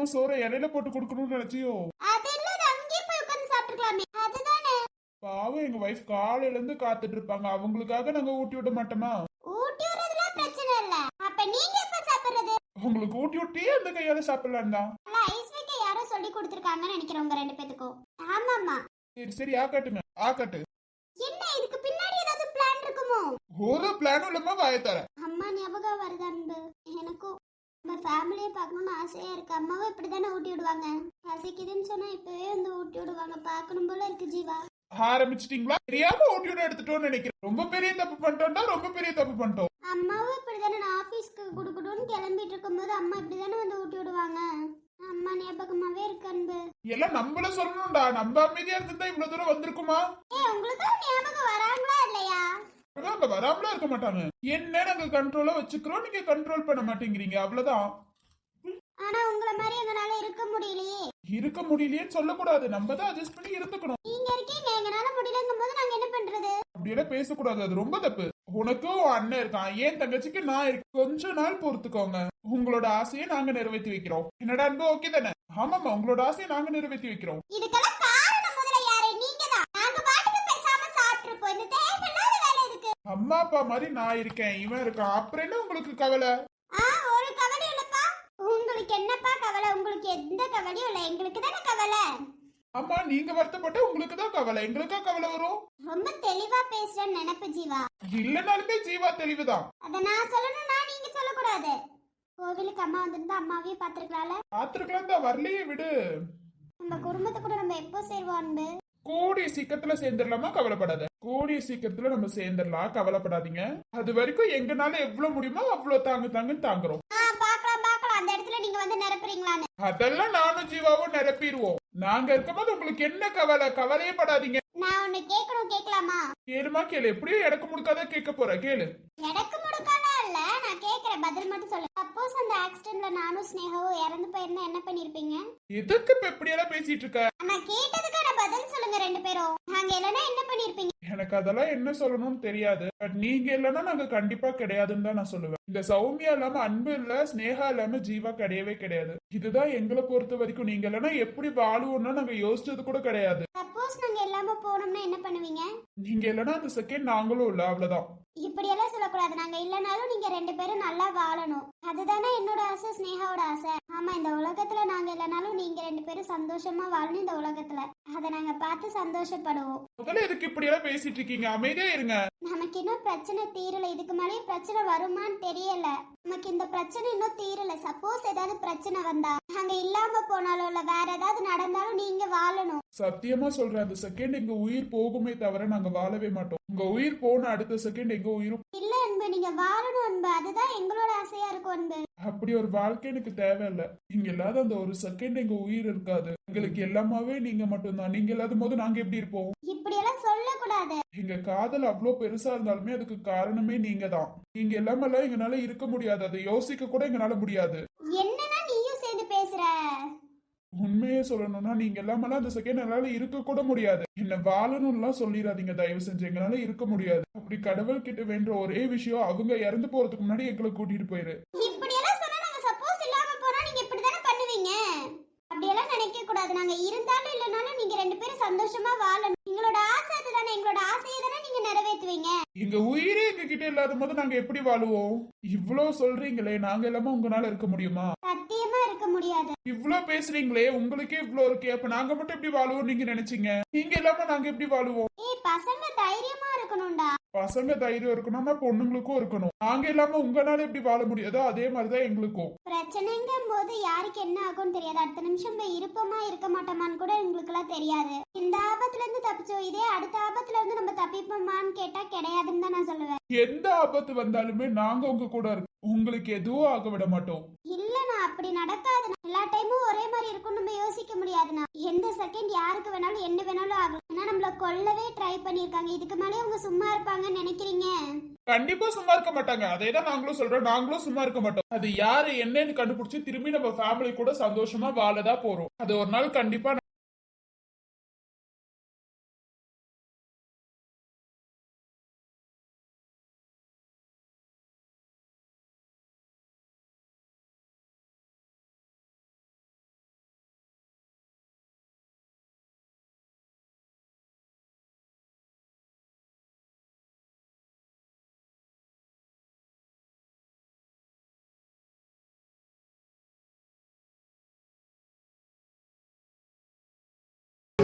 ஏமா சோற இலையில போட்டு கொடுக்கணும்னு நினைச்சியோ? பாவம் எங்க வைஃப் காலையில இருந்து காத்துட்டு இருப்பாங்க. அவங்களுக்காக நாங்க ஊட்டி விட மாட்டோமா? ஊட்டி உங்களுக்கு ஊட்டி விட்டே அந்த கையால சாப்பிடலாம் தான் யாரோ சொல்லி கொடுத்துருக்காங்கன்னு நினைக்கிறேன் உங்க ரெண்டு பேத்துக்கும். ஆமாமா சரி சரி ஆக்காட்டுங்க ஆக்காட்டு. என்ன இதுக்கு பின்னாடி ஏதாவது பிளான் இருக்குமோ? ஒரு பிளானும் இல்லாம வாய தர. அம்மா ஞாபகம் வருது அன்பு? எனக்கும். நம்ம ஃபேமிலியை பார்க்கணும்னு ஆசையா இருக்கு. அம்மாவும் இப்படி தானே ஊட்டி விடுவாங்க. பசிக்குதுன்னு சொன்னா இப்பவே வந்து ஊட்டி விடுவாங்க. பார்க்கணும் போல இருக்கு ஜீவா. ஆரம்பிச்சிட்டீங்களா? தெரியாம ஊட்டி விட எடுத்துட்டோம்னு நினைக்கிறேன். ரொம்ப பெரிய தப்பு பண்ணிட்டோம்னா ரொம்ப பெரிய தப்பு பண்ணிட்டோம். அம்மாவும் இப்படி தானே நான் ஆஃபீஸ்க்கு கொடுக்கணும்னு கிளம்பிட்டு இருக்கும்போது அம்மா இப்படி தானே வந்து ஊட்டி விடுவாங்க. அம்மா ஞாபகமாவே இருக்கு அன்பு. எல்லாம் நம்மள சொல்லணும்டா. நம்ம அமைதியா இருந்திருந்தா இவ்வளவு தூரம் வந்திருக்குமா? ஏ உங்களுக்கு ஞாபகம் வராங்களா இல்லையா? அங்க வராமலாம் இருக்க மாட்டாங்க. என்ன நாங்க கண்ட்ரோலா வச்சுக்கிறோம் நீங்க கண்ட்ரோல் பண்ண மாட்டேங்கிறீங்க அவ்வளவுதான். ஆனா உங்களை மாதிரி எங்களால இருக்க முடியலையே. இருக்க முடியலையேன்னு சொல்லக்கூடாது. நம்ம தான் அட்ஜஸ்ட் பண்ணி இருந்துக்கணும். நீங்க இருக்கீங்க எங்களால முடியலங்கும் போது நாங்க என்ன பண்றது? அப்படியெல்லாம் பேசக்கூடாது. அது ரொம்ப தப்பு. உனக்கும் உன் அண்ணன் இருக்கான். ஏன் தங்கச்சிக்கு நான் இருக்கேன் கொஞ்ச நாள் பொறுத்துக்கோங்க. உங்களோட ஆசையை நாங்க நிறைவேற்றி வைக்கிறோம். என்னடா அன்பு ஓகே தானே? ஆமாமா உங்களோட ஆசையை நாங்க நிறைவேற்றி வைக்கிறோம். இதுக்கெல்லாம் காரணம் முதல்ல யாரு நீங்க தான் நாங்க பாட்டுக்கு பேசாம சாப்பிட்டுருப்போம் இந்த தேவையில்லாத வேலை எதுக்கு அம்மா அப்பா மாதிரி நான் இருக்கேன். இவன் இருக்கான். அப்புறம் என்ன உங்களுக்கு கவலை? ஆ ஒரு கவலை இல்லப்பா. உங்களுக்கு என்னப்பா கவலை? உங்களுக்கு எந்த கவலையும் இல்ல. எங்களுக்கு தானே கவலை? அம்மா நீங்க வருத்தப்பட்ட உங்களுக்கு தான் கவலை. எங்களுக்கா கவலை வரும்? ரொம்ப தெளிவா பேசுறேன்னு நினைப்பு ஜீவா. இல்லைனாலுமே ஜீவா தெளிவுதான். அத நான் சொல்லணும்னா நீங்க சொல்லக்கூடாது. கோவிலுக்கு அம்மா வந்திருந்தா அம்மாவையும் பாத்துருக்கலாம்ல பாத்துருக்கலாம் தான். வரலையே விடு. நம்ம குடும்பத்தை கூட நம்ம எப்போ சேருவோம் அன்பு? கூடிய சீக்கிரத்துல சேர்ந்துடலாமா? கவலைப்படாத. கூடிய சீக்கிரத்துல நம்ம சேர்ந்துடலாம். கவலைப்படாதீங்க. அது வரைக்கும் எங்கனால எவ்வளவு முடியுமோ அவ்வளவு தாங்க தாங்கன்னு தாங்குறோம். அந்த இடத்துல நீங்க வந்து நிரப்புறீங்களான்னு. அதெல்லாம் நானும் ஜீவாவும் நிரப்பிடுவோம். நாங்க இருக்கும்போது உங்களுக்கு என்ன கவலை? கவலையே படாதீங்க. நான் ஒண்ணு கேட்கணும் கேட்கலாமா? கேளுமா கேளு. எப்படியோ எனக்கு முடுக்காத கேட்க போற. கேளு. எனக்கு இல்ல நான் கேக்குறேன். பதில் மட்டும் சொல்லு. சப்போஸ் அந்த ஆக்சிடென்ட்ல நானும் ஸ்னேகாவும் இறந்து போயிருந்தா என்ன பண்ணிருப்பீங்க? எதுக்கு இப்ப இப்படியெல்லாம் பேசிட்டு இருக்க? நான் கேட்டதுக்கான பதில் சொல்லுங்க ரெண்டு பேரும். நாங்க இல்லைன்னா என்ன பண்ணிருப்பீங்க? எனக்கு அதெல்லாம் என்ன சொல்லணும்னு தெரியாது. பட் நீங்க இல்லைன்னா நாங்க கண்டிப்பா கிடையாதுன்னு தான் நான் சொல்லுவேன். இந்த சௌமியா இல்லாம அன்பு இல்ல ஸ்னேகா இல்லாம ஜீவா கிடையவே கிடையாது. இதுதான் எங்களை பொறுத்த வரைக்கும். நீங்க இல்லைன்னா எப்படி வாழுவோம்னா நாங்க யோசிச்சது கூட கிடையாது. சப்போஸ் நாங்க இல்லாம போனோம்னா என்ன பண்ணுவீங்க? நீங்க இல்லைன்னா அந்த செகண்ட் நாங்களும் இல்ல. அவ்வளவுதான். இப்படியெல்லாம் சொல்லக்கூடாது. நாங்க இல்லைனாலும் நீங்க ரெண்டு பேரும் நல்லா வாழணும். அதுதானே என்னோட ஆசை ஸ்னேகாவோட ஆசை. ஆமா இந்த உலகத்துல நாங்க இல்லைனாலும் நீங்க ரெண்டு பேரும் சந்தோஷமா வாழணும் இந்த உலகத்துல. அதை நாங்க பார்த்து சந்தோஷப்படுவோம். முதல்ல எதுக்கு இப்படி எல்லாம் பேசிட்டு இருக்கீங்க? அமைதியா இருங்க. நமக்கு இன்னும் பிரச்சனை தீரல. இதுக்கு மேலேயும் பிரச்சனை வருமான்னு தெரியல. நமக்கு இந்த பிரச்சனை இன்னும் தீரல. சப்போஸ் ஏதாவது பிரச்சனை வந்தா நாங்க இல்லாம போனாலும் இல்ல வேற ஏதாவது நடந்தாலும் நீங்க வாழணும். சத்தியமா சொல்றேன் அந்த செகண்ட் எங்க உயிர் போகுமே தவிர நாங்க வாழவே மாட்டோம். உங்க உயிர் போன அடுத்த செகண்ட் எங்க உயிரும் இல்ல அன்பு நீங்க வாழணும் அன்பு. அதுதான் எங்களோட ஆசையா இருக்கும் அன்பு. அப்படி ஒரு வாழ்க்கை எனக்கு தேவையில்ல. நீங்க இல்லாத அந்த ஒரு செகண்ட் எங்க உயிர் இருக்காது. எங்களுக்கு எல்லாமாவே நீங்க மட்டும்தான். நீங்க இல்லாத போது நாங்க எப்படி இருப்போம்? இப்படியெல்லாம் சொல்லக்கூடாது. எங்க காதல் அவ்வளோ பெருசா இருந்தாலுமே அதுக்கு காரணமே நீங்க தான் நீங்க இல்லாமலாம் எங்களால இருக்க முடியாது. அதை யோசிக்க கூட எங்களால முடியாது. என்னன்னா உண்மையே சொல்லணும்னா நீங்க இல்லாமலாம் அந்த செகண்ட் என்னால இருக்க கூட முடியாது. என்ன வாழணும்லாம் சொல்லிடாதீங்க தயவு செஞ்சு எங்களால இருக்க முடியாது. அப்படி கடவுள் கிட்ட வேண்ட ஒரே விஷயம் அவங்க இறந்து போறதுக்கு முன்னாடி எங்களை கூட்டிட்டு போயிரு. அப்படியெல்லாம் நினைக்க கூடாது. நாங்க இருந்தாலும் இல்லைனாலும் நீங்க ரெண்டு பேரும் சந்தோஷமா வாழணும். எங்களோட ஆசை அதுதானே. எங்களோட ஆசையை தானே நீங்க நிறைவேற்றுவீங்க. எங்க உயிரே எங்க கிட்ட இல்லாத போது நாங்க எப்படி வாழுவோம்? இவ்ளோ சொல்றீங்களே. நாங்க இல்லாம உங்களால இருக்க முடியுமா? சத்தியமா இருக்க முடியாது. இவ்ளோ பேசுறீங்களே உங்களுக்கே இவ்ளோ இருக்கே அப்ப நாங்க மட்டும் எப்படி வாழுவோம் நீங்க நினைச்சீங்க? நீங்க இல்லாம நாங்க எப்படி வாழுவோம்? ஏய் பசங்க தைரியமா இருக்கணும்டா. பசங்க தைரியம் இருக்கணும்னா பொண்ணுங்களுக்கும் இருக்கணும். நாங்க இல்லாம உங்களால எப்படி வாழ முடியாதோ அதே மாதிரிதான் எங்களுக்கும். பிரச்சனைங்கும் போது யாருக்கு என்ன ஆகும்னு தெரியாது. அடுத்த நிமிஷம் போய் இருப்போமா இருக்க மாட்டோமான்னு கூட எங்களுக்குலாம் தெரியாது. இந்த ஆபத்துல இருந்து தப்பிச்சோம் இதே அடுத்த ஆபத்துல இருந்து நம்ம தப்பிப்போமான்னு கேட்டா கிடையாதுன்னு தான் நான் சொல்லுவேன். எந்த ஆபத்து வந்தாலுமே நாங்க உங்க கூட இருக்கோம் உங்களுக்கு எதுவும் ஆக விட மாட்டோம். இல்லண்ணா அப்படி நடக்காதுண்ணா. எல்லா டைமும் ஒரே மாதிரி இருக்கும் நம்ம யோசிக்க முடியாதுண்ணா. எந்த செகண்ட் யாருக்கு வேணாலும் என்ன வேணாலும் ஆகும் ஏன்னா நம்மள கொல்லவே ட்ரை பண்ணிருக்காங்க இதுக்கு மேலே அவங்க சும்மா இருப்பாங்கன்னு நினைக்கிறீங்க? கண்டிப்பா சும்மா இருக்க மாட்டாங்க. அதே தான் நாங்களும் சொல்றோம். நாங்களும் சும்மா இருக்க மாட்டோம். அது யாரு என்னன்னு கண்டுபிடிச்சு திரும்பி நம்ம ஃபேமிலி கூட சந்தோஷமா வாழதா போறோம். அது ஒரு நாள் கண்டிப்பா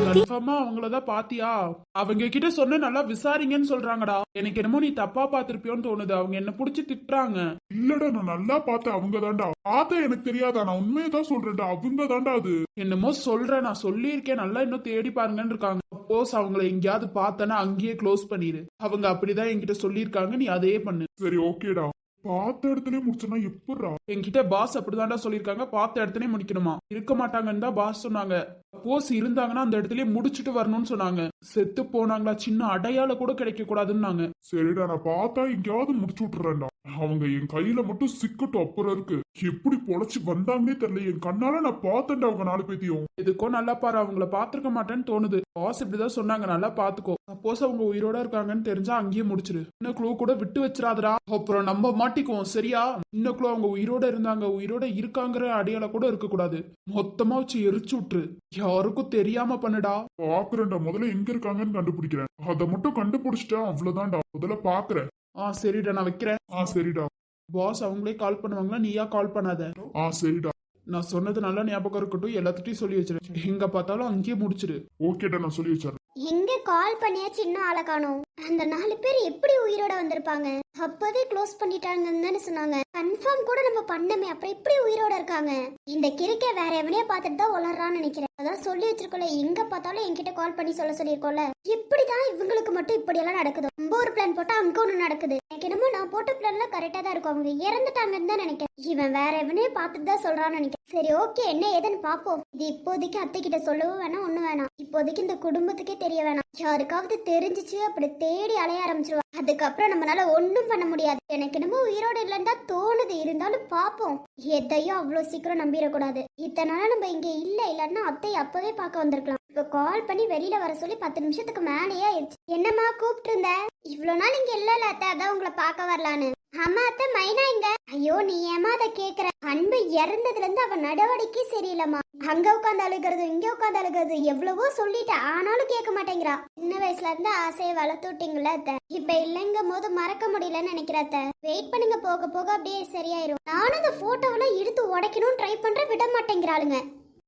கன்ஃபார்மா அவங்களதான் பாத்தியா? அவங்க கிட்ட சொன்ன நல்லா விசாரிங்கன்னு சொல்றாங்கடா. எனக்கு என்னமோ நீ தப்பா பாத்திருப்பியோன்னு தோணுது. அவங்க என்ன புடிச்சு திட்டுறாங்க. இல்லடா நான் நல்லா பார்த்தேன். அவங்க தான்டா. பார்த்தா எனக்கு தெரியாதா? நான் உண்மையை தான் சொல்றேன்டா. அவங்க தான்டா அது. என்னமோ சொல்றேன். நான் சொல்லியிருக்கேன். நல்லா இன்னும் தேடி பாருங்கன்னு இருக்காங்க. சப்போஸ் அவங்கள எங்கேயாவது பார்த்தனா அங்கேயே க்ளோஸ் பண்ணிரு. அவங்க அப்படிதான் என்கிட்ட சொல்லியிருக்காங்க. நீ அதே பண்ணு. சரி ஓகேடா. பார்த்த இடத்துல முடிச்சனா எப்படிடா? என்கிட்ட பாஸ் அப்படிதான்டா சொல்லியிருக்காங்க. பார்த்த இடத்துலயே முடிக்கணுமா? இருக்க மாட்டாங்கன்னு தான் பாஸ் சொன்னாங்க. சப்போஸ் இருந்தாங்கன்னா அந்த இடத்துலயே முடிச்சிட்டு வரணும்னு சொன்னாங்க. செத்து போனாங்களா சின்ன அடையாள கூட கிடைக்க கூடாதுன்னாங்க சரிடா நான் பார்த்தா எங்கேயாவது முடிச்சு விட்டுறேன்டா. அவங்க என் கையில மட்டும் சிக்கட்டும் அப்புறம் இருக்கு. எப்படி பொழைச்சு வந்தாங்கன்னே தெரியல. என் கண்ணால நான் பார்த்தேன்டா அவங்க நாலு பேத்தையும். எதுக்கோ நல்லா பாரு அவங்கள பாத்துருக்க மாட்டேன்னு தோணுது. பாஸ் இப்படிதான் சொன்னாங்க நல்லா பாத்துக்கோ சப்போஸ் அவங்க உயிரோட இருக்காங்கன்னு தெரிஞ்சா அங்கேயே முடிச்சிரு. இன்னும் க்ளூ கூட விட்டு வச்சிராதடா அப்புறம் நம்ம மாட்டிக்குவோம் சரியா? இன்னும் க்ளூ அவங்க உயிரோட இருந்தாங்க உயிரோட இருக்காங்கிற அடையாள கூட இருக்க கூடாது மொத்தமா வச்சு எரிச்சு விட்டுரு. யாருக்கும் தெரியாம பண்ணுடா. பாக்குறேன்டா முதல்ல எங்க இருக்காங்கன்னு கண்டுபிடிக்கிறேன். அதை மட்டும் கண்டுபிடிச்சிட்டா அவ்வளவுதான்டா. முதல்ல பாக்குறேன். ஆ சரிடா நான் வைக்கிறேன். ஆ சரிடா. பாஸ் அவங்களே கால் பண்ணுவாங்களா? நீயா கால் பண்ணாத. ஆ சரிடா. நான் சொன்னது நல்லா ஞாபகம் இருக்கட்டும். எல்லாத்துட்டையும் சொல்லி வச்சிரு. எங்க பார்த்தாலும் அங்கேயே முடிச்சிரு. ஓகேடா நான் சொல்லி வச்சிடறேன். எங்க கால் பண்ணியாச்சு இன்னும் ஆளை காணோம்? அந்த நாலு பேர் எப்படி உயிரோட வந்திருப்பாங்க? அப்பவே க்ளோஸ் பண்ணிட்டாங்கன்னு தானே சொன்னாங்க. கன்ஃபார்ம் கூட நம்ம பண்ணமே அப்புறம் எப்படி உயிரோட இருக்காங்க? இந்த கிறுக்க வேற எவனையே பார்த்துட்டு தான் உளறான்னு நினைக்கிறேன். அதான் சொல்லி வச்சிருக்கோம்ல எங்க பார்த்தாலும் என்கிட்ட கால் பண்ணி சொல்ல சொல்லியிருக்கோம்ல. இப்படிதான் இவங்களுக்கு மட்டும் இப்படி எல்லாம் நடக்குது. ரொம்ப ஒரு பிளான் போட்டா அங்க ஒண்ணு நடக்குது. எனக்கு என்னமோ நான் போட்ட பிளான்ல கரெக்டா தான் இருக்கும். அவங்க இறந்துட்டாங்கன்னு தான் நினைக்கிறேன். இவன் வேற எவனையே பார்த்துட்டு தான் சொல்றான்னு நினைக்கிறேன். சரி ஓகே என்ன ஏதுன்னு பாப்போம் இது இப்போதைக்கு அத்தை கிட்ட சொல்லவும் வேணாம் ஒண்ணு வேணாம். இப்போதைக்கு இந்த குடும்பத்துக்கே தெரிய வேணாம். யாருக்காவது தெரிஞ்சிச்சு அப்படி தேடி அலைய ஆரம்பிச்சிருவா. அதுக்கப்புறம் நம்மளால ஒன்றும் பண்ண முடியாது. எனக்கு என்னமோ உயிரோடு இல்லைன்னு தான் தோணுது. இருந்தாலும் பார்ப்போம் எதையும் அவ்வளோ சீக்கிரம் நம்பிடக்கூடாது. இத்தனை நாள் நம்ம இங்கே இல்லை. இல்லைன்னா அத்தை அப்போவே பார்க்க வந்திருக்கலாம். இப்போ கால் பண்ணி வெளியில வர சொல்லி பத்து நிமிஷத்துக்கு மேலேயே ஆயிடுச்சு. என்னம்மா கூப்பிட்டு இருந்த இவ்வளோ நாள் இங்கே இல்லை இல்லை அத்தை. அதான் உங்களை பார்க்க வரலான்னு. அம்மா அத்தை மைனா இங்க ஐயோ நீ ஏமா அதை கேக்குற? அன்பு இறந்ததுல இருந்து அவன் நடவடிக்கை சரியில்லம்மா. அங்க உட்காந்து அழுகிறது இங்க உட்காந்து அழுகிறது எவ்வளவோ சொல்லிட்டேன் ஆனாலும் கேட்க மாட்டேங்கிறா. சின்ன வயசுல இருந்து ஆசையை வளர்த்து விட்டீங்களா அத்தை. இப்ப இல்லைங்கும் போது மறக்க முடியலன்னு நினைக்கிறத்த வெயிட் பண்ணுங்க போக போக அப்படியே சரியாயிரும். நானும் அந்த போட்டோவெல்லாம் எடுத்து உடைக்கணும்னு ட்ரை பண்ற விட மாட்டேங்கிறாளுங்க.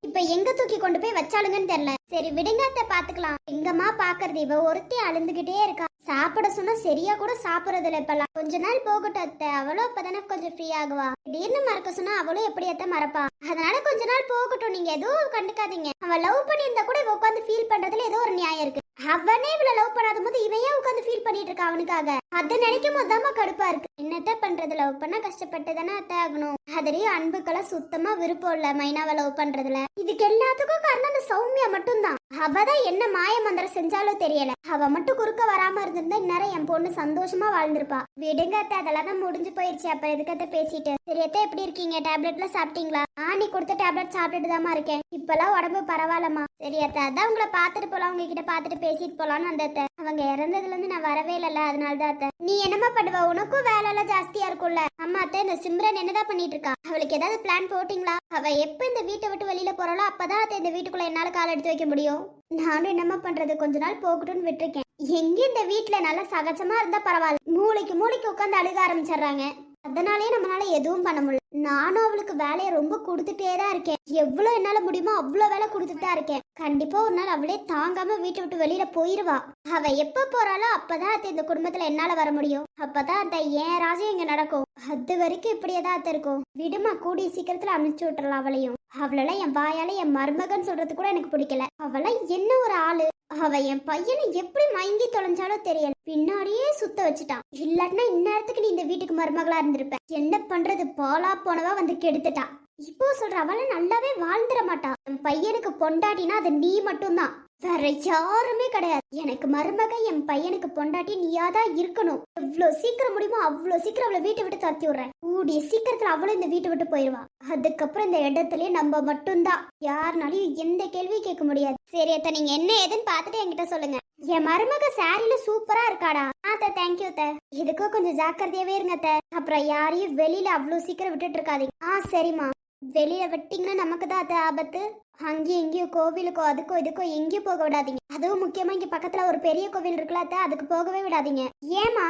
இப்ப எங்க தூக்கி கொண்டு போய் வச்சாளுங்கன்னு தெரியல. சரி விடுங்க அத்தை பாத்துக்கலாம். எங்கம்மா பாக்குறது? இவ ஒருத்தி அழுந்துகிட்டே இருக்கா. சாப்பிட சொன்னா சரியா கூட சாப்பிடுறது இல்ல இப்பெல்லாம் கொஞ்ச நாள் போகட்டும் அத்தை. அவளும் அப்பதானே கொஞ்சம் ஃப்ரீ ஆகுவா. திடீர்னு மறக்க சொன்னா அவளும் எப்படி அத்தை மறப்பா? அதனால கொஞ்ச நாள் போகட்டும். நீங்க எதுவும் கண்டுக்காதீங்க. அவ லவ் பண்ணியிருந்தா கூட உட்காந்து ஃபீல் பண்றதுல ஏதோ ஒரு நியாயம் இருக்கு. அவனே இவள லவ் பண்ணாத போது இவன் உட்காந்து ஃபீல் பண்ணிட்டு இருக்கா அவனுக்காக? அதை நினைக்கும் போது கடுப்பா இருக்கு. என்னத்த பண்றது? லவ் பண்ணா கஷ்டப்பட்டு தானே அத்தை ஆகணும். அதுலயும் அன்புக்கெல்லாம் சுத்தமா விருப்பம் இல்ல மைனாவை லவ் பண்றதுல. இதுக்கு எல்லாத்துக்கும் காரணம் அந்த சௌமியா மட்டும்தான். அவதான் என்ன மாய மந்திரம் செஞ்சாலும் தெரியல. அவ மட்டும் குறுக்க வராம இருந்திருந்தா இந்நேரம் என் பொண்ணு சந்தோஷமா வாழ்ந்திருப்பா. விடுங்க அத்தை அதெல்லாம் தான் முடிஞ்சு போயிருச்சு. அப்ப எதுக்கத்த பேசிட்டு? சரி அத்தை எப்படி இருக்கீங்க? டேப்லெட்லாம் சாப்பிட்டீங்களா? ஆனி நீ கொடுத்த டேப்லெட் சாப்பிட்டுட்டு தாமா இருக்கேன். இப்பெல்லாம் உடம்பு பரவாயில்லம்மா. சரி அத்தை அதான் உங்களை பாத்துட்டு போலாம். உங்ககிட்ட பாத்துட்டு பேசிட்டு போலான்னு அந்த அத்தை. அவங்க இறந்தது இருந்து நான் வரவே இல்லைல்ல அதனால தான் அத்தை. நீ என்னம்மா பண்ணுவ? உனக்கும் வேலை எல்லாம் ஜாஸ்தியா இருக்கும்ல. அம்மா அத்தை இந்த சிம்ரன் என்னதான் பண்ணிட்டு இருக்கா? அவளுக்கு ஏதாவது பிளான் போட்டிங்களா? அவ எப்ப இந்த வீட்டை விட்டு வெளியில போறாளோ அப்பதான் அத்தை இந்த வீட்டுக்குள்ள என்னால கால் எடுத்து வைக்க முடியும். நானும் என்னம்மா பண்றது? கொஞ்ச நாள் போகட்டும்னு விட்டுருக்கேன். எங்க இந்த வீட்ல நல்லா சகஜமா இருந்தா பரவாயில்ல. மூளைக்கு மூளைக்கு உட்காந்து அழுக ஆரம்பிச்சிடுறாங்க. அதனாலயே நம்மளால எதுவும் பண்ண முடியல. நானும் அவளுக்கு வேலையை ரொம்ப கொடுத்துட்டே தான் இருக்கேன். எவ்வளவு என்னால முடியுமோ அவ்வளவு வேலை கொடுத்துட்டு தான் இருக்கேன். கண்டிப்பா ஒரு நாள் அவளே தாங்காம வீட்டை விட்டு வெளியில போயிருவா. அவ எப்ப போறாளோ அப்பதான் அத்தை இந்த குடும்பத்துல என்னால வர முடியும். அப்பதான் அத்தை ஏன் ராஜ்யம் இங்க நடக்கும். அது வரைக்கும் இப்படியே தான் அத்தை இருக்கும். விடுமா கூடிய சீக்கிரத்துல அனுப்பிச்சு விட்டுறலாம் அவளையும். அவளெல்லாம் என் வாயால என் மருமகன் சொல்றது கூட எனக்கு பிடிக்கல. அவளாம் என்ன ஒரு ஆளு? அவ என் பையனை எப்படி மயங்கி தொலைஞ்சாலும் தெரியல. பின்னாடியே சுத்த வச்சுட்டான். இல்லாட்டினா இந்நேரத்துக்கு நீ இந்த வீட்டுக்கு மருமகளா இருந்திருப்ப. என்ன பண்றது? பாலா போனவா வந்து கெடுத்துட்டா. இப்போ சொல்ற அவள நல்லாவே வாழ்ந்துட மாட்டா. என் பையனுக்கு பொண்டாட்டினா அது நீ மட்டும்தான். வேற யாருமே கிடையாது. எனக்கு மருமக என் பையனுக்கு பொண்டாட்டி நீயாதான் இருக்கணும். எவ்வளவு சீக்கிரம் முடியுமோ அவ்வளவு சீக்கிரம் அவளை வீட்டை விட்டு தத்தி விடுறேன். கூடிய சீக்கிரத்துல அவளும் இந்த வீட்டை விட்டு போயிருவா அதுக்கப்புறம் இந்த இடத்துலயே நம்ம மட்டும்தான். யாருனாலையும் எந்த கேள்வியும் கேட்க முடியாது. சரி அத்தை நீங்க என்ன ஏதுன்னு பார்த்துட்டு என்கிட்ட சொல்லுங்க. என் மருமக சாரில சூப்பரா இருக்காடா. ஆத்த தேங்க்யூ த இதுக்கும் கொஞ்சம் ஜாக்கிரதையாவே இருங்க அத்த. அப்புறம் யாரையும் வெளியில அவ்வளவு சீக்கிரம் விட்டுட்டு இருக்காதீங்க. ஆ சரிம்மா. வெளிய விட்டீங்கன்னா நமக்கு தான் அது ஆபத்து. அங்கேயும் இங்கேயும் கோவிலுக்கோ அதுக்கோ இதுக்கோ எங்கேயும் போக விடாதீங்க. அதுவும் முக்கியமா இங்க பக்கத்துல ஒரு பெரிய கோவில் இருக்குல்ல அதுக்கு போகவே விடாதீங்க. ஏமா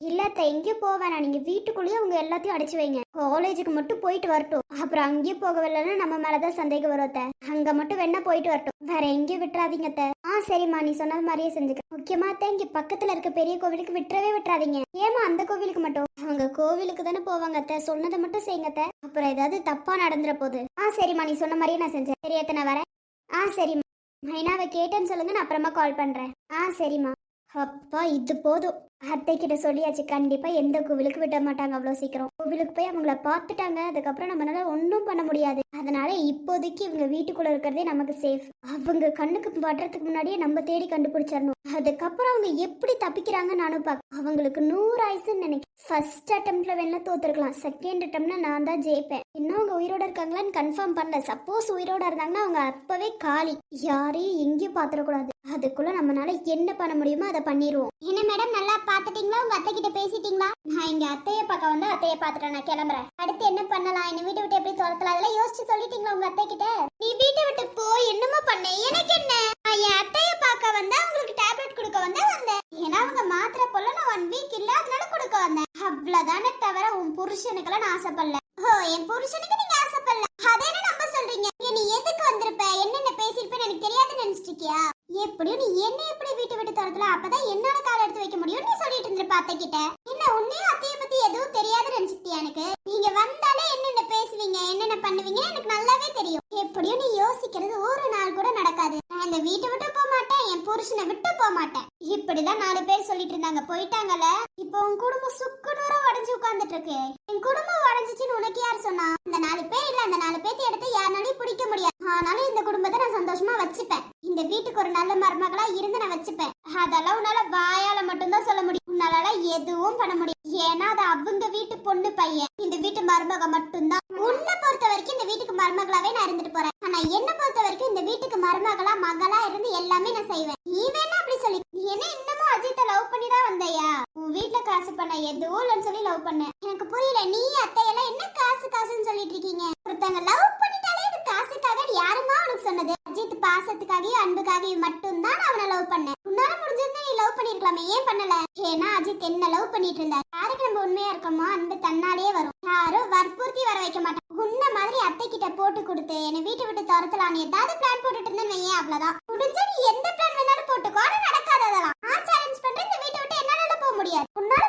இல்ல எங்கேயும் போக வேணாம். நீங்க வீட்டுக்குள்ளேயே உங்க எல்லாத்தையும் அடிச்சு வைங்க. காலேஜுக்கு மட்டும் போயிட்டு வரட்டும். அப்புறம் அங்கேயும் போகவில்லைன்னா நம்ம மேலதான் சந்தேகம் வரும் அத்தை. அங்க மட்டும் வேணா போயிட்டு வரட்டும். வேற எங்கேயும் விட்டுறாதீங்கத்த ஆ சரிம்மா. நீ சொன்னது மாதிரியே செஞ்சுக்க. முக்கியமா அத்தை, இங்க பக்கத்துல இருக்க பெரிய கோவிலுக்கு விட்டுறவே விட்டுறாதீங்க. ஏமா அந்த கோவிலுக்கு மட்டும்? அவங்க கோவிலுக்கு தானே போவாங்க அத்தை. சொன்னதை மட்டும் செய்யுங்கத்தை அப்புறம் ஏதாவது தப்பா நடந்துற போகுது ஆ சரிம்மா. நீ சொன்ன மாதிரியே நான் செஞ்சேன். சரி அத்தை நான் வரேன். ஆ சரிம்மா. மைனாவை கேட்டேன்னு சொல்லுங்க நான் அப்புறமா கால் பண்றேன். ஆ சரிம்மா. அப்பா இது போதும். அத்தை கிட்ட சொல்லியாச்சு கண்டிப்பா எந்த கோவிலுக்கு விட மாட்டாங்க அவ்வளோ சீக்கிரம். கோவிலுக்கு போய் அவங்கள பார்த்துட்டாங்க அதுக்கப்புறம் நம்மளால ஒன்றும் பண்ண முடியாது. அதனால இப்போதைக்கு இவங்க வீட்டுக்குள்ள இருக்கிறதே நமக்கு சேஃப் அவங்க கண்ணுக்கு படுறதுக்கு முன்னாடியே நம்ம தேடி கண்டுபிடிச்சிடணும். அதுக்கப்புறம் அவங்க எப்படி தப்பிக்கிறாங்க நானும் பார்க்க அவங்களுக்கு நூறு ஆயுசுன்னு நினைக்கிறேன். ஃபர்ஸ்ட் அட்டம்ப்ட்ல வேணா தோத்துருக்கலாம். செகண்ட் அட்டம்ப்ட்னா நான் தான் ஜெயிப்பேன். இன்னும் அவங்க உயிரோட இருக்காங்களான்னு கன்ஃபார்ம் பண்ணல. சப்போஸ் உயிரோட இருந்தாங்கன்னா அவங்க அப்பவே காலி. யாரையும் எங்கேயும் பாத்திரக்கூடாது அதுக்குள்ள நம்மனால என்ன பண்ண முடியுமோ அதை பண்ணிடுவோம் என்ன மேடம் நல்லா பாத்துட்டீங்களா உங்க அத்தை கிட்ட பேசிட்டீங்களா? நான் இங்க அத்தைய பார்க்க வந்து அத்தைய பாத்துட்டேன் நான் கிளம்புறேன். அடுத்து என்ன பண்ணலாம்? என்ன வீட்டை விட்டு எப்படி துரத்தலாம்? அதெல்லாம் யோசிச்சு சொல்லிட்டீங்களா உங்க அத்தை கிட்ட நீ வீட்டை விட்டு போய் என்னமோ பண்ண எனக்கு என்ன நான் என் அத்தைய பார்க்க வந்தா உங்களுக்கு டேப்லெட் கொடுக்க வந்தா வந்தேன் ஏன்னா அவங்க மாத்திரை போல நான் ஒன் வீக் இல்ல அதனால கொடுக்க வந்தேன் அவ்வளவுதானே தவிர உன் புருஷனுக்கெல்லாம் நான் ஆசைப்படல ஓ என் புருஷனுக்கு நீங்க ஆசைப்படல அதே என்ன நம்ப சொல்றீங்க ஏன் நீ எதுக்கு வந்திருப்ப என்னென்ன பேசியிருப்பேன்னு எனக்கு தெரியாதுன்னு நினைச்சிட்டு இருக்கியா எப்படியும் நீ என்ன எப்படி வீட்டை விட்டு துரத்தல அப்பதான் என்னால கால் எடுத்து வைக்க முடியும் நீ சொல்லிட்டு இருந்திருப்ப அத்தை கிட்ட என்ன உன்னையும் அத்தைய பத்தி எதுவும் தெரியாதுன்னு நினைச்சிட்டியா எனக்கு நீங்க வந்தாலே என்னென்ன பேசுவீங்க என்னென்ன பண்ணுவீங்க எனக்கு நல்லாவே தெரியும் எப்படியும் நீ யோசிக்கிறது ஒரு நாள் கூட நடக்காது நான் இந்த வீட்டை விட்டு போக மாட்டேன் என் புருஷனை விட்டு போக மாட்டேன் இப்படிதான் நாலு பேர் சொல்லிட்டு இருந்தாங்க போயிட்டாங்கல்ல இப்போ உன் குடும்பம் சுக்குநூறா உடஞ்சு உட்கார்ந்துட்டு இருக்கு என் குடும்பம் உடஞ்சிச்சுன்னு உனக்கு யார் சொன்னா அந்த நாலு பேர் இல்ல அந்த நாலு பேர்த்து எடுத்து யாருனாலையும் பிடிக்க முடியாது ஆனாலும் இந்த குடும்பத்தை நான் சந்தோஷமா வச்சுப்பேன் இந்த வீட்டுக்கு ஒரு நல்ல மருமகளா இருந்து நான் வச்சுப்பேன் அதெல்லாம் உன்னால வாயால மட்டும்தான் சொல்ல முடியும் உன்னால எதுவும் பண்ண முடியும் ஏன்னா அது அவங்க வீட்டு பொண்ணு பையன் இந்த வீட்டு மருமக மட்டும்தான் உன்னை பொறுத்த வரைக்கும் இந்த வீட்டுக்கு மருமகளாவே நான் இருந்துட்டு போறேன் ஆனா என்ன பொறுத்த வரைக்கும் இந்த வீட்டுக்கு மருமகளா மகளா இருந்து எல்லாமே நான் செய்வேன் நீ வேணா அப்படி சொல்லி நீ என்ன இன்னமும் அஜித்தை லவ் பண்ணி தான் வந்தையா உன் வீட்ல காசு பண்ண எதுவும் இல்லைன்னு சொல்லி லவ் பண்ண எனக்கு புரியல நீ அத்தையெல்லாம் என்ன காசு காசுன்னு சொல்லிட்டு இருக்கீங்க ஒருத்தங்க லவ் பண்ணிட்டாலே அது காசுக்காக யாருமா உனக்கு சொன்னது அஜித் பாசத்துக்காகவும் மட்டும்தான் நான் அவனை லவ் பண்ணேன். உன்னால முடிஞ்சிருந்தா நீ லவ் பண்ணிருக்கலாமே ஏன் பண்ணல? ஏன்னா அஜித் என்ன லவ் பண்ணிட்டு இருந்தார் யாருக்கு நம்ம உண்மையா இருக்கோமோ அன்பு தன்னாலே வரும். யாரும் வற்புறுத்தி வர வைக்க மாட்டான். உன்ன மாதிரி அத்தை கிட்ட போட்டு கொடுத்து என்னை வீட்டை விட்டு துரத்தலான்னு ஏதாவது பிளான் போட்டுட்டு இருந்தேன்னு வையே அவ்வளவுதான். முடிஞ்சா நீ எந்த பிளான் வேணாலும் போட்டுக்கோ ஆனா நடக்காது அதெல்லாம் நான் சேலஞ்ச் பண்றேன் இந்த வீட்டை விட்டு என்னால போக முடியாது. உன்னால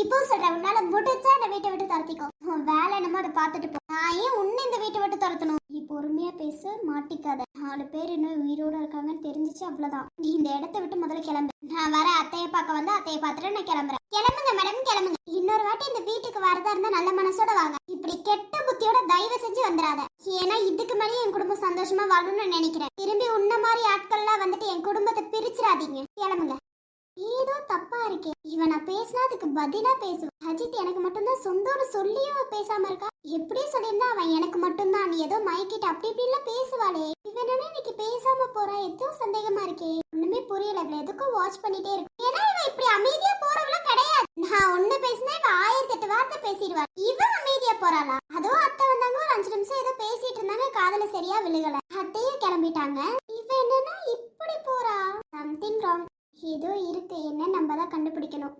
இப்போ சொல்றேன் உன்னால முடிஞ்சா இந்த வீட்டை விட்டு துரத்திக்கோ. உன் வேலை என்னமோ அதை பார்த்துட்டு போ. நான் ஏன் உன்னை இந்த வீட்டை விட்டு துரத்தணும்? நீ பொறுமையா பேச மாட்டிக்காத. நாலு பேர் இன்னும் உயிரோட இருக்காங்கன்னு தெரிஞ்சிச்சு அவ்வளவுதான். நீ இந்த இடத்த விட்டு முதல்ல கிளம்பு. நான் வர அத்தைய பார்க்க வந்து அத்தைய பார்த்துட்டு நான் கிளம்புறேன். கிளம்புங்க மேடம் கிளம்புங்க. இன்னொரு வாட்டி இந்த வீட்டுக்கு வரதா இருந்தா நல்ல மனசோட வாங்க. இப்படி கெட்ட புத்தியோட தயவு செஞ்சு வந்துடாத. ஏன்னா இதுக்கு மேலேயே என் குடும்பம் சந்தோஷமா வாழணும்னு நினைக்கிறேன். திரும்பி உன்ன மாதிரி ஆட்கள்லாம் வந்துட்டு என் குடும்பத்தை பிரிச்சிடாதீங்க. கிளம்புங்க. ஏதோ தப்பா இருக்கே. இவன் நான் பேசினா அதுக்கு பதிலா பேசுவான் அஜித் எனக்கு மட்டும்தான் சொந்தம்னு சொல்லியும் பேசாம இருக்கா? எப்படி சொல்லியிருந்தா அவன் எனக்கு மட்டும்தான். நீ ஏதோ மயக்கிட்டு அப்படி இப்படி எல்லாம் பேசுவாளே இவன் இன்னைக்கு பேசாம போறா? ஏதோ சந்தேகமா இருக்கே. ஒண்ணுமே புரியல. இவன் எதுக்கும் வாட்ச் பண்ணிட்டே இருக்கு. ஏன்னா இவன் இப்படி அமைதியா போறவள கிடையாது. நான் ஒண்ணு பேசினா இவன் ஆயிரத்தி எட்டு வார்த்தை பேசிடுவா. இவன் அமைதியா போறாளா? அதுவும் அத்தை வந்தாங்க. ஒரு அஞ்சு நிமிஷம் ஏதோ பேசிட்டு இருந்தாங்க. காதல சரியா விழுகல. அத்தையும் கிளம்பிட்டாங்க. இவன் என்னன்னா இப்படி போறா சம்திங் ராங் ஏதோ இருக்கு. என்ன நம்ம தான் கண்டுபிடிக்கணும்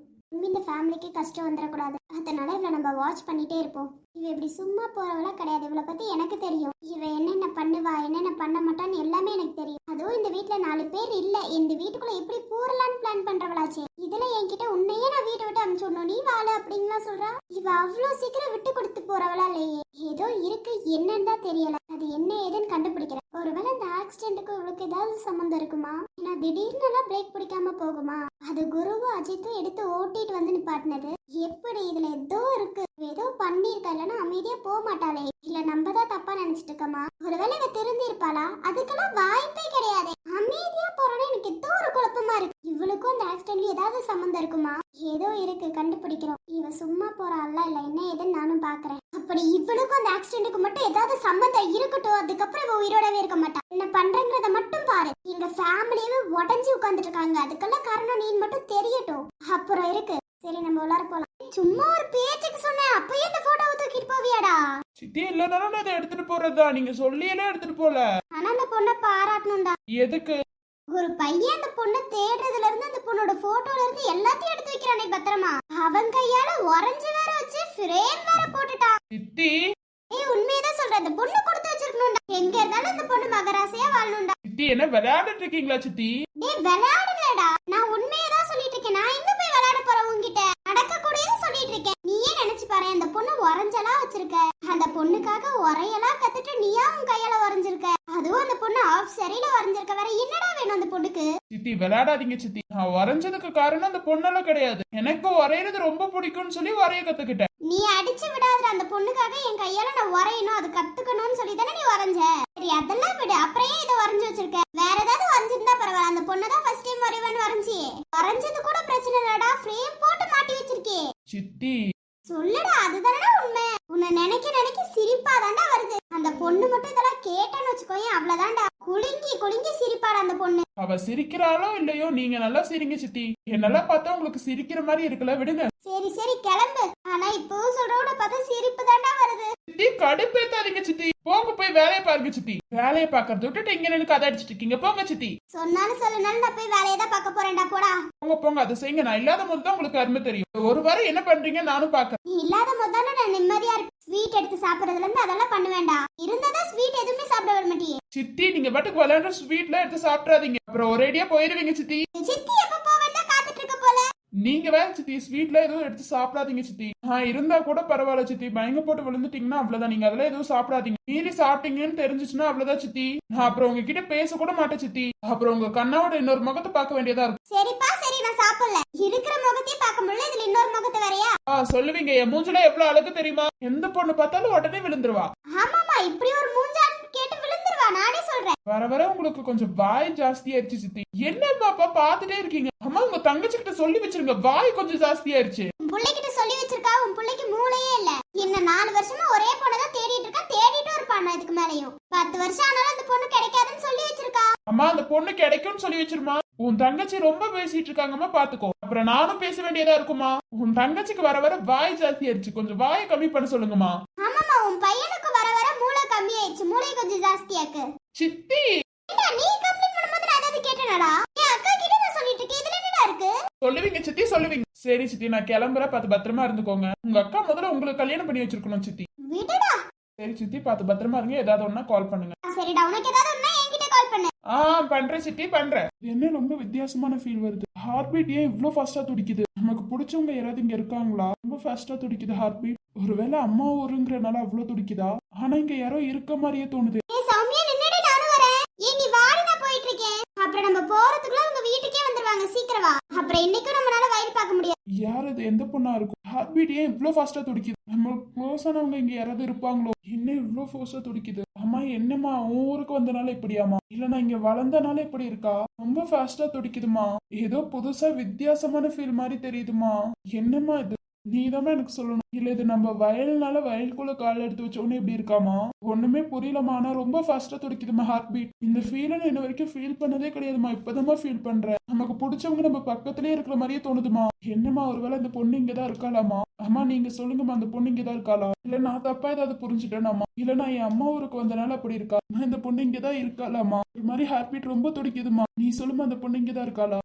இந்த ஃபேமிலிக்கு கஷ்டம் வந்துடக்கூடாது. அதனால இவளை நம்ம வாட்ச் பண்ணிட்டே இருப்போம். இவ இப்படி சும்மா போறவளா கிடையாது. இவளை பத்தி எனக்கு தெரியும். இவ என்னென்ன பண்ணுவா என்னென்ன பண்ண மாட்டான்னு எல்லாமே எனக்கு தெரியும். அதுவும் இந்த வீட்டுல நாலு பேர் இல்ல. இந்த வீட்டுக்குள்ள எப்படி போறலான்னு பிளான் பண்றவளாச்சே. இதுல என்கிட்ட உன்னையே நான் வீட்டை விட்டு அனுப்பிச்சு நீ வாழ அப்படின்லாம் சொல்றா. இவ அவ்வளவு சீக்கிரம் விட்டு கொடுத்து போறவளா இல்லையே. ஏதோ இருக்கு. என்னன்னு தான் தெரியல. அது என்ன ஏதுன்னு கண்டுபிடிக்கிறேன் ஒருவேளை இந்த ஆக்சிடென்ட்டுக்கு இவளுக்கு ஏதாவது சம்மந்தம் இருக்குமா? ஏன்னா திடீர்னு எல்லாம் பிரேக் பிடிக்காம போகுமா? அது குருவும் அஜித்தும் எடுத்து ஓட்டிட்டு வந்து நிப்பாட்டினது. எப்படி இதுல ஏதோ இருக்கு. ஏதோ பண்ணிருக்கா இல்லைன்னா அமைதியா போக மாட்டாளே. இல்ல நம்ம தான் தப்பா நினைச்சிட்டு இருக்கோமா? ஒருவேளை இவ திருந்தி இருப்பாளா அதுக்கெல்லாம் வாய்ப்பே கிடையாது. அமைதியா போறோன்னு எனக்கு ஏதோ ஒரு குழப்பமா இருக்கு. இவளுக்கும் அந்த ஆக்சிடென்ட்ல ஏதாவது சம்மந்தம் இருக்குமா? ஏதோ இருக்கு கண்டுபிடிக்கிறோம். இவ சும்மா போறாள் இல்ல என்ன ஏதுன்னு நானும் பாக்குறேன். அப்படி இவளுக்கும் அந்த ஆக்சிடென்ட்டுக்கு மட்டும் ஏதாவது சம்மந்தம் இருக்கட்டும் அதுக்கப்புறம் இவ உயிரோடவே இருக்க மாட்டா. என்ன பண்றேங்கிறத மட்டும் பாரு. எங்க ஃபேமிலியவே உடஞ்சி உட்கார்ந்துட்டு இருக்காங்க. அதுக்கெல்லாம் காரணம் நீ மட்டும் தெரியட்டும். அப்புறம் இருக்கு. சரி நம்ம உள்ளார போலாம். சும்மா ஒரு பேச்சுக்கு சொன்னேன். அப்பயே இந்த போட்டோவை தூக்கிட்டு போவியாடா? சித்தி இல்லைனாலும் நான் அதை எடுத்துட்டு போறதா நீங்க சொல்லியெல்லாம் எடுத்துட்டு போல. ஆனா அந்த பொண்ணை பாராட்டணும்டா. எதுக்கு? ஒரு பையன் அந்த பொண்ணை தேடுறதுல இருந்து அந்த பொண்ணோட போட்டோல இருந்து எல்லாத்தையும் எடுத்து வைக்கிறானே பத்திரமா. அவன் கையால உறைஞ்சு வேற வச்சு ஃப்ரேம் வேற போட்டுட்டான். சித்தி. ஏய் உண்மையதான் சொல்றேன். அந்த பொண்ணு கொடுத்து வச்சிருக்கணும்டா. எங்க இருந்தாலும் அந்த பொண்ணு மகராசையா வாழணும்டா. சித்தி என்ன விளையாடிட்டு இருக்கீங்களா சித்தி? டேய் விளையாடுறடா நான் உண்மையதான் சொல்லிட்டு இருக்கேன். நான் எங்க போய் விளையாட போறேன் உன்கிட்ட? நடக்க கூடியது சொல்லிட்டு இருக்கேன். அந்த பொண்ணு உறைஞ்சலா வச்சிருக்க. அந்த பொண்ணுக்காக உரையெல்லாம் கத்துட்டு நீயா உன் கையால உறைஞ்சிருக்க. அதுவும் அந்த பொண்ணு ஆஃப் சரியில உறைஞ்சிருக்க. வேற என்னடா வேணும் அந்த பொண்ணுக்கு? சித்தி விளையாடாதீங்க சித்தி. நான் வரைஞ்சதுக்கு காரணம் அந்த பொண்ணெல்லாம் கிடையாது. எனக்கு வரையறது ரொம்ப பிடிக்கும்னு சொல்லி வரைய கத்துக்கிட்டேன். நீ அடிச்சு விடாத அந்த பொண்ணுக்காக என் கையால நான் வரையணும் அது கத்துக்கணும்னு சொல்லி தானே நீ வரைஞ்ச சரி அதெல்லாம் விடு. அப்புறம் இதை வரைஞ்சு வச்சிருக்க? வேற ஏதாவது வரைஞ்சிருந்தா பரவாயில்ல. அந்த பொண்ணை தான் ஃபர்ஸ்ட் டைம் வரைவேன்னு வரைஞ்சியே வரைஞ்சது கூட பிரச்சனை இல்லடா. ஃப்ரேம் போட்டு மாட்டி வச்சிருக்கே. சித்தி சொல்லுடா அதுதானடா உண்மை. உன்னை நினைக்க நினைக்க சிரிப்பா தாண்டா வருது. அந்த பொண்ணு மட்டும் இதெல்லாம் கேட்டேன்னு வச்சுக்கோயேன் அவ்வளவுதான்டா. குலுங்கி குலுங்கி சிரிப்பாடா அந்த பொண்ணு. அவ சிரிக்கிறாளோ இல்லையோ நீங்க நல்லா சிரிங்க சித்தி. என்னெல்லாம் பார்த்தா உங்களுக்கு சிரிக்கிற மாதிரி இருக்குல்ல விடுங்க. சரி சரி கிளம்பு. ஆனா இப்பவும் சொல்றோட பார்த்தா சிரிப்பு தாண்டா வருது. சித்தி கடுப்பேத்தாதீங்க சித்தி. போங்க போய் வேலையை பாருங்க சித்தி. வேலையை பாக்குறத விட்டுட்டு இங்க நின்று கதை அடிச்சிட்டு இருக்கீங்க. போங்க சித்தி. சொன்னாலும் சொல்லனாலும் நான் போய் வேலையை தான் பார்க்க போறேன்டா போடா. போங்க போங்க. அதை செய்யுங்க. நான் இல்லாத போது தான் உங்களுக்கு அருமை தெரியும். ஒரு வாரம் என்ன பண்றீங்க? நானும் பாக்குறேன் நீ இல்லாத போது தானே நான் நிம்மதியா இருப்பேன் ஸ்வீட் எடுத்து சாப்பிடறதுல இருந்து அதெல்லாம் பண்ண வேண்டாம். இருந்ததா ஸ்வீட் எதுவுமே சாப்பிட விட மாட்டியே சித்தி நீங்க பாட்டுக்கு விளையாடுற ஸ்வீட்ல எடுத்து சாப்பிட்றாதீங்க அப்புறம் ஒரேடியா போயிருவீங்க சித்தி. சித்தி நீங்க வேற சித்தி ஸ்வீட்ல எதுவும் எடுத்து சாப்பிடாதீங்க சித்தி. ஆஹ் இருந்தா கூட பரவாயில்ல சித்தி. பயங்க போட்டு விழுந்துட்டீங்கன்னா அவ்வளவுதான். நீங்க அதெல்லாம் எதுவும் சாப்பிடாதீங்க. மீறி சாப்பிட்டீங்கன்னு தெரிஞ்சுச்சுன்னா அவ்வளவுதான் சித்தி. நான் அப்புறம் உங்ககிட்ட பேச கூட மாட்டேன் சித்தி. அப்புறம் உங்க கண்ணாவோட இன்னொரு முகத்தை பார்க்க வேண்டியதா இருக்கும் சரிப்பா சரி நான் சாப்பிடல. இருக்கிற முகத்தையும் பார்க்க முடியல. இதுல இன்னொரு முகத்தை வேறயா? ஆ சொல்லுவீங்க. என் மூஞ்சில எவ்வளவு அழகு தெரியுமா? எந்த பொண்ணு பார்த்தாலும் உடனே விழுந்துருவா. ஆமாமா இப்படி ஒரு விழுந்துருவா நானே சொல்றேன். வர வர உங்களுக்கு கொஞ்சம் வாய் ஜாஸ்தியாயிருச்சு சித்தி. என்ன பாப்பா பாத்துட்டே இருக்கீங்க? அம்மா உங்க தங்கச்சி கிட்ட சொல்லி வச்சிருங்க. வாய் கொஞ்சம் ஜாஸ்தியாயிருச்சு. உன் பிள்ளைகிட்ட சொல்லி வச்சிருக்கா உன் பிள்ளைக்கு மூளையே இல்ல. இன்னும் நாலு வருஷமா ஒரே பொண்ணை தான் தேடிட்டு இருக்கா? தேடிட்டும் இருப்பான் இதுக்கு மேலயும். பத்து வருஷம் ஆனாலும் அந்த பொண்ணு கிடைக்காதுன்னு சொல்லி வச்சிருக்கா. அம்மா அந்த பொண்ணு கிடைக்கும்னு சொல்லி வச்சிருமா? உன் தங்கச்சி ரொம்ப பேசிட்டு இருக்காங்கம்மா பாத்துக்கோ. அப்புறம் நானும் பேச வேண்டியதா இருக்குமா? உன் தங்கச்சிக்கு வர வர வாய் ஜாஸ்தியாயிருச்சு கொஞ்சம் வாயை கம்மி பண்ண சொல்லுங்கம்மா. ஆமாமா உன் பையனுக்கு வர வர மூளை கம்மியாயிடுச்சு மூளை கொஞ்சம் ஜாஸ்தியாக்கு சித்தி! நீ கம்ப்ளீட் பண்ணும்போது நான் ஏதாவது கேட்டேனடா? என் அக்கா கிட்ட நான் சொல்லிட்டு இருக்கேன். இதுல என்னடா இருக்கு? சொல்லுவீங்க சித்தி சொல்லுவீங்க. சரி சித்தி நான் கிளம்புறேன். பார்த்து பத்திரமா இருந்துக்கோங்க. உங்க அக்கா முதல்ல உங்களுக்கு கல்யாணம் பண்ணி வச்சிருக்கணும் சித்தி. விடுடா. சரி சித்தி பார்த்து பத்திரமா இருங்க. ஏதாவது ஒன்னா கால் பண்ணுங்க. சரிடா. உனக்கு ஏதாவது பண்ணு ஆ பண்றேன் சித்தி பண்றேன். என்ன ரொம்ப வித்தியாசமான ஃபீல் வருது. ஹார்ட் பீட் ஏன் இவ்ளோ ஃபாஸ்டா துடிக்குது? நமக்கு பிடிச்சவங்க யாராவது இங்க இருக்காங்களா? ரொம்ப ஃபாஸ்டா துடிக்குது ஹார்ட் பீட் ஒருவேளை அம்மா ஊருங்கிறனால அவ்வளோ துடிக்குதா? ஆனா இங்க யாரோ இருக்க மாதிரியே தோணுது. அப்புறம் நம்ம போறதுக்குள்ள உங்க வீட்டுக்கே வந்துருவாங்க சீக்கிரம். அப்புறம் இன்னைக்கும் நம்மளால வயல் பார்க்க முடியாது. யார் அது எந்த பொண்ணா இருக்கும்? ஹார்ட் பீட் ஏன் இவ்ளோ ஃபாஸ்டா துடிக்குது? நம்ம க்ளோஸ் ஆனவங்க இங்க யாராவது இருப்பாங்களோ? என்ன இவ்ளோ ஃபாஸ்டா துடிக்குது? அம்மா என்னம்மா உன் ஊருக்கு வந்தனால இப்படியாம்மா? இல்ல நான் இங்க வளர்ந்தனால இப்படி இருக்கா? ரொம்ப ஃபாஸ்டா துடிக்குதுமா ஏதோ புதுசா வித்தியாசமான ஃபீல் மாதிரி தெரியுதுமா என்னம்மா இது? நீதாம்மா எனக்கு சொல்லணும். இல்ல இது நம்ம வயல்னால வயலுக்குள்ள கால் எடுத்து வச்ச உடனே இப்படி இருக்காமா? ஒண்ணுமே புரியலமா ஆனா ரொம்ப ஃபாஸ்டா துடிக்குதுமா ஹார்ட் பீட் இந்த ஃபீலை நான் இன்ன வரைக்கும் ஃபீல் பண்ணதே கிடையாதுமா இப்பதாம்மா ஃபீல் பண்றேன். நமக்கு பிடிச்சவங்க நம்ம பக்கத்துலயே இருக்கிற மாதிரியே தோணுதுமா என்னம்மா ஒருவேளை இந்த பொண்ணு இங்கதான் இருக்காளாமா அம்மா நீங்க சொல்லுங்கம்மா அந்த பொண்ணு இங்கதான் இருக்காளா? இல்ல நான் தப்பா ஏதாவது புரிஞ்சுட்டேனாமா இல்ல நான் என் அம்மா ஊருக்கு வந்தனால அப்படி இருக்கா? நான் இந்த பொண்ணு இங்கதான் இருக்காளாமா ஒரு மாதிரி ஹார்ட் பீட் ரொம்ப துடிக்குதுமா நீ சொல்லுமா அந்த பொண்ணு இங்கதான் இருக்காளா?